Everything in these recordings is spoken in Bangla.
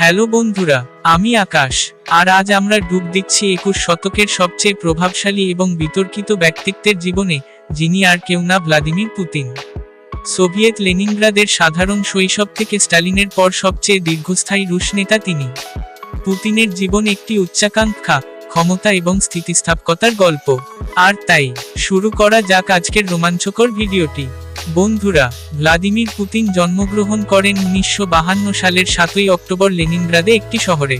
হ্যালো বন্ধুরা, আমি আকাশ, আর আজ আমরা ডুব দিচ্ছি একুশ শতকের সবচেয়ে প্রভাবশালী এবং বিতর্কিত ব্যক্তিত্বের জীবনে, যিনি আর কেউ না ভ্লাদিমির পুতিন। সোভিয়েত লেনিনগ্রাদের সাধারণ শৈশব থেকে স্টালিনের পর সবচেয়ে দীর্ঘস্থায়ী রুশ নেতা তিনি। পুতিনের জীবন একটি উচ্চাকাঙ্ক্ষা, ক্ষমতা এবং স্থিতিস্থাপকতার গল্প। আর তাই, শুরু করা যাক আজকের রোমাঞ্চকর ভিডিওটি। বন্ধুরা, ভ্লাদিমির পুতিন জন্মগ্রহণ করেন উনিশশো সালের সাতই অক্টোবর লেনিনগ্রাদে একটি শহরে,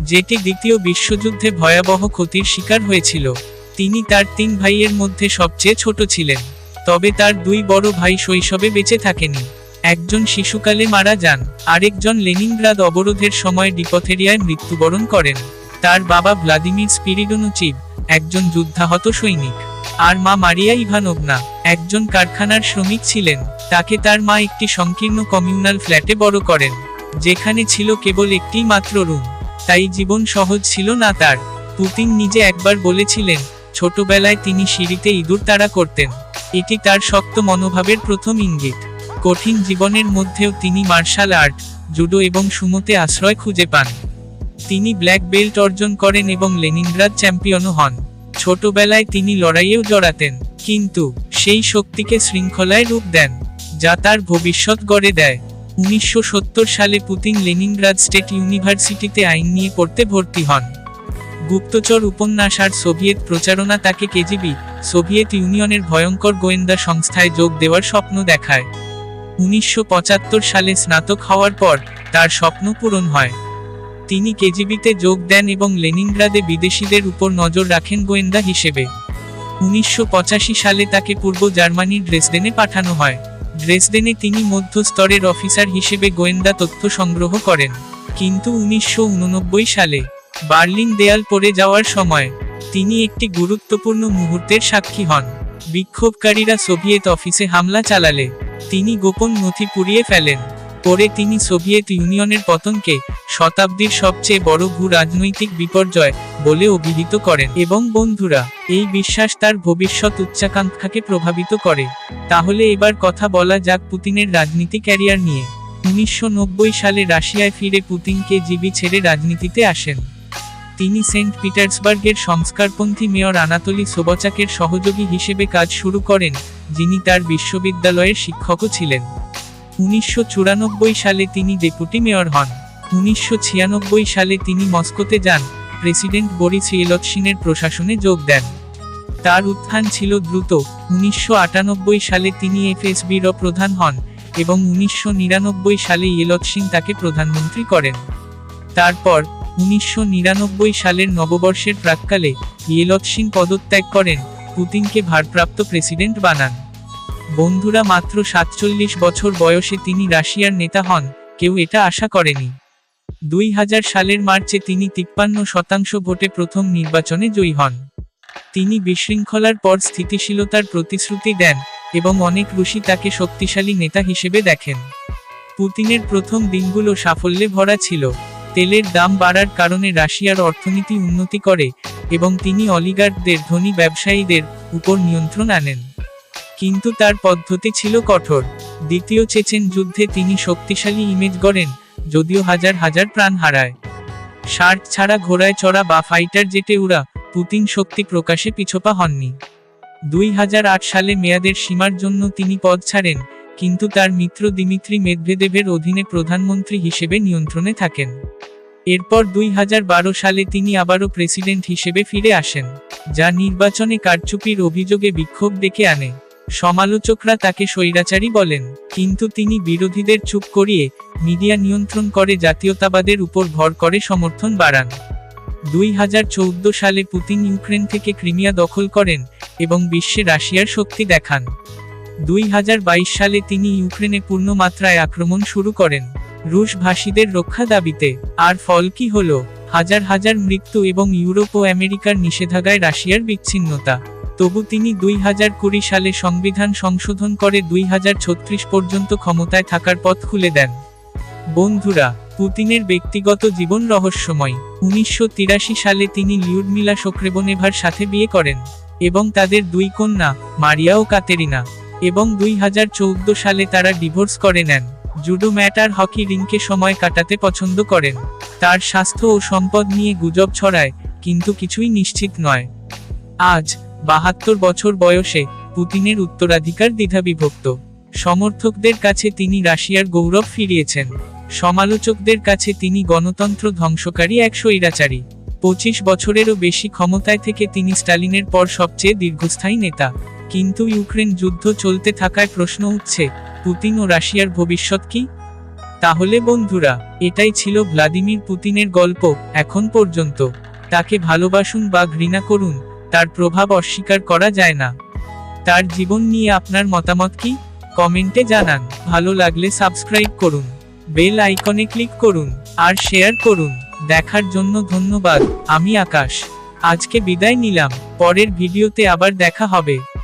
যেটি দ্বিতীয় বিশ্বযুদ্ধে ভয়াবহ ক্ষতির শিকার হয়েছিল। তিনি তার তিন ভাইয়ের মধ্যে সবচেয়ে ছোট ছিলেন, তবে তার দুই বড় ভাই শৈশবে বেঁচে থাকেনি। একজন শিশুকালে মারা যান, আরেকজন লেনিনগ্রাদ অবরোধের সময় ডিপথেরিয়ায় মৃত্যুবরণ করেন। তার বাবা ভ্লাদিমির স্পিরিডোনোচিভ একজন যুদ্ধাহত সৈনিক। আর মা মারিয়া ইভানোভনা একজন কারখানার শ্রমিক ছিলেন, তাকে তার মা একটি সংকীর্ণ কমিউনাল ফ্ল্যাটে বড় করেন, যেখানে ছিল কেবল একটি মাত্র রুম, তাই জীবন সহজ ছিল না তার। পুতিন নিজে একবার বলেছিলেন, ছোটবেলায় তিনি সিঁড়িতে ইঁদুর তাড়া করতেন। এটি তার শক্ত মনোভাবের প্রথম ইঙ্গিত। কঠিন জীবনের মধ্যেও তিনি মার্শাল আর্ট, জুডো এবং সুমোতে আশ্রয় খুঁজে পান। তিনি ব্ল্যাক বেল্ট অর্জন করেন এবং লেনিনগ্রাদ চ্যাম্পিয়নও হন। ছোটবেলায় তিনি লড়াইয়েও জড়াতেন, কিন্তু সেই শক্তিকে শৃঙ্খলায় রূপ দেন, যা তার ভবিষ্যৎ গড়ে দেয়। উনিশশো সত্তর সালে পুতিন লেনিনগ্রাদ স্টেট ইউনিভার্সিটিতে আইন নিয়ে পড়তে ভর্তি হন। গুপ্তচর উপন্যাস আর সোভিয়েত প্রচারণা তাকে কেজিবি, সোভিয়েত ইউনিয়নের ভয়ঙ্কর গোয়েন্দা সংস্থায় যোগ দেওয়ার স্বপ্ন দেখায়। উনিশশো পঁচাত্তর সালে স্নাতক হওয়ার পর, তার স্বপ্ন পূরণ হয়। তিনি কেজিবিতে যোগ দেন এবং লেনিনগ্রাদে বিদেশিদের উপর নজর রাখেন গোয়েন্দা হিসেবে। উনিশশো পঁচাশি সালে তাকে পূর্ব জার্মানির ড্রেসডেনে পাঠানো হয়। ড্রেসডেনে তিনি মধ্যস্তরের অফিসার হিসেবে গোয়েন্দা তথ্য সংগ্রহ করেন। কিন্তু উনিশশো উননব্বই সালে, বার্লিন দেয়াল পড়ে যাওয়ার সময়, তিনি একটি গুরুত্বপূর্ণ মুহূর্তের সাক্ষী হন। বিক্ষোভকারীরা সোভিয়েত অফিসে হামলা চালালে, তিনি গোপন নথি পুড়িয়ে ফেলেন। পরে তিনি সোভিয়েত ইউনিয়নের পতনকে শতাব্দীর সবচেয়ে বড় ভূ রাজনৈতিক বিপর্যয় বলে অভিহিত করেন। এবং বন্ধুরা, এই বিশ্বাস তার ভবিষ্যৎ উচ্চাকাঙ্ক্ষাকে প্রভাবিত করে। তাহলে এবার কথা বলা যাক পুতিনের রাজনীতি ক্যারিয়ার নিয়ে। উনিশশো নব্বই সালে রাশিয়ায় ফিরে পুতিনকে জিবি ছেড়ে রাজনীতিতে আসেন। তিনি সেন্ট পিটার্সবার্গের সংস্কারপন্থী মেয়র আনাতলি সোবচাকের সহযোগী হিসেবে কাজ শুরু করেন, যিনি তার বিশ্ববিদ্যালয়ের শিক্ষকও ছিলেন। উনিশশো চুরানব্বই সালে তিনি ডেপুটি মেয়র হন। উনিশশো ছিয়ানব্বই সালে তিনি মস্কোতে যান। প্রেসিডেন্ট বরিস ইয়েলৎসিনের প্রশাসনে যোগ দেন। তার উত্থান ছিল দ্রুত। উনিশশো আটানব্বই সালে তিনি এফএসবির প্রধান হন এবং উনিশশো নিরানব্বই সালে ইয়েলৎসিন তাকে প্রধানমন্ত্রী করেন। তারপর উনিশশো নিরানব্বই সালের নববর্ষের প্রাককালে ইয়েলৎসিন পদত্যাগ করেন। পুতিনকে ভারপ্রাপ্ত প্রেসিডেন্ট বানান। বন্ধুরা মাত্র সাতচল্লিশ বছর বয়সে তিনি রাশিয়ার নেতা হন, কেউ এটা আশা করেনি। দুই হাজার সালের মার্চে তিনি তিপ্পান্ন শতাংশ ভোটে প্রথম নির্বাচনে জয়ী হন। তিনি বিশৃঙ্খলার পর স্থিতিশীলতার প্রতিশ্রুতি দেন এবং অনেক রুশি তাকে শক্তিশালী নেতা হিসেবে দেখেন। পুতিনের প্রথম দিনগুলো সাফল্যে ভরা ছিল, তেলের দাম বাড়ার কারণে রাশিয়ার অর্থনীতি উন্নতি করে এবং তিনি অলিগার্কদের, ধনী ব্যবসায়ীদের উপর নিয়ন্ত্রণ আনেন। কিন্তু তার পদ্ধতি ছিল কঠোর। দ্বিতীয় চেচেন যুদ্ধে তিনি শক্তিশালী ইমেজ গড়েন, যদিও হাজার হাজার প্রাণ হারায়। শার্ট ছাড়া ঘোড়ায় চড়া বা ফাইটার জেটে উড়া পুতিন শক্তি প্রকাশে পিছপা হননি। দুই হাজার আট সালে মেয়াদের সীমার জন্য তিনি পদ ছাড়েন, কিন্তু তার মিত্র দিমিত্রি মেদভেদেভের অধীনে প্রধানমন্ত্রী হিসেবে নিয়ন্ত্রণে থাকেন। এরপর দুই হাজার বারো সালে তিনি আবারও প্রেসিডেন্ট হিসেবে ফিরে আসেন, যা নির্বাচনে কারচুপির অভিযোগে বিক্ষোভ ডেকে আনে। সমালোচকরা তাকে স্বৈরাচারী বলেন, কিন্তু তিনি বিরোধীদের চুপ করিয়ে মিডিয়া নিয়ন্ত্রণ করে জাতীয়তাবাদের উপর ভর করে সমর্থন বাড়ান। দুই হাজার চৌদ্দ সালে পুতিন ইউক্রেন থেকে ক্রিমিয়া দখল করেন এবং বিশ্বে রাশিয়ার শক্তি দেখান। দুই হাজার বাইশ সালে তিনি ইউক্রেনে পূর্ণ মাত্রায় আক্রমণ শুরু করেন। রুশ ভাষীদের রক্ষা দাবিতে, আর ফল কি হল? হাজার হাজার মৃত্যু এবং ইউরোপ ও আমেরিকার নিষেধাজ্ঞায় রাশিয়ার বিচ্ছিন্নতা। তবু তিনি দুই হাজার কুড়ি সালে সংবিধান সংশোধন করে দুই হাজার ছত্রিশ পর্যন্ত ক্ষমতায় থাকার পথ খুলে দেন। বন্ধুরা, পুতিনের ব্যক্তিগত জীবন রহস্যময়। উনিশশো তিরাশি সালে তিনি লিউডমিলা শোক্রেবনেভার সাথে বিয়ে করেন এবং তাদের দুই কন্যা, মারিয়া ও কাতেরিনা, এবং দুই হাজার চৌদ্দ সালে তারা ডিভোর্স করে নেন। জুডো ম্যাট আর হকি রিংকে সময় কাটাতে পছন্দ করেন। তার স্বাস্থ্য ও সম্পদ নিয়ে গুজব ছড়ায়, কিন্তু কিছুই নিশ্চিত নয়। আজ বাহাত্তর বছর বয়সে পুতিনের উত্তরাধিকার দ্বিধাবিভক্ত। সমর্থকদের কাছে তিনি রাশিয়ার গৌরব ফিরিয়েছেন। সমালোচকদের কাছে তিনি গণতন্ত্র ধ্বংসকারী এক স্বৈরাচারী পঁচিশ বছরেরও বেশি ক্ষমতায় থেকে তিনি স্টালিনের পর সবচেয়ে দীর্ঘস্থায়ী নেতা। কিন্তু ইউক্রেন যুদ্ধ চলতে থাকায় প্রশ্ন উঠছে, পুতিন ও রাশিয়ার ভবিষ্যৎ কি? তাহলে বন্ধুরা, এটাই ছিল ভ্লাদিমির পুতিনের গল্প এখন পর্যন্ত। তাকে ভালোবাসুন বা ঘৃণা করুন। তার প্রভাব অস্বীকার করা যায় না। তার জীবন নিয়ে আপনার মতামত কি? কমেন্টে জানান। ভালো লাগলে সাবস্ক্রাইব করুন। বেল আইকনে ক্লিক করুন আর শেয়ার করুন। দেখার জন্য ধন্যবাদ। আমি আকাশ। আজকে বিদায় নিলাম। পরের ভিডিওতে আবার দেখা হবে।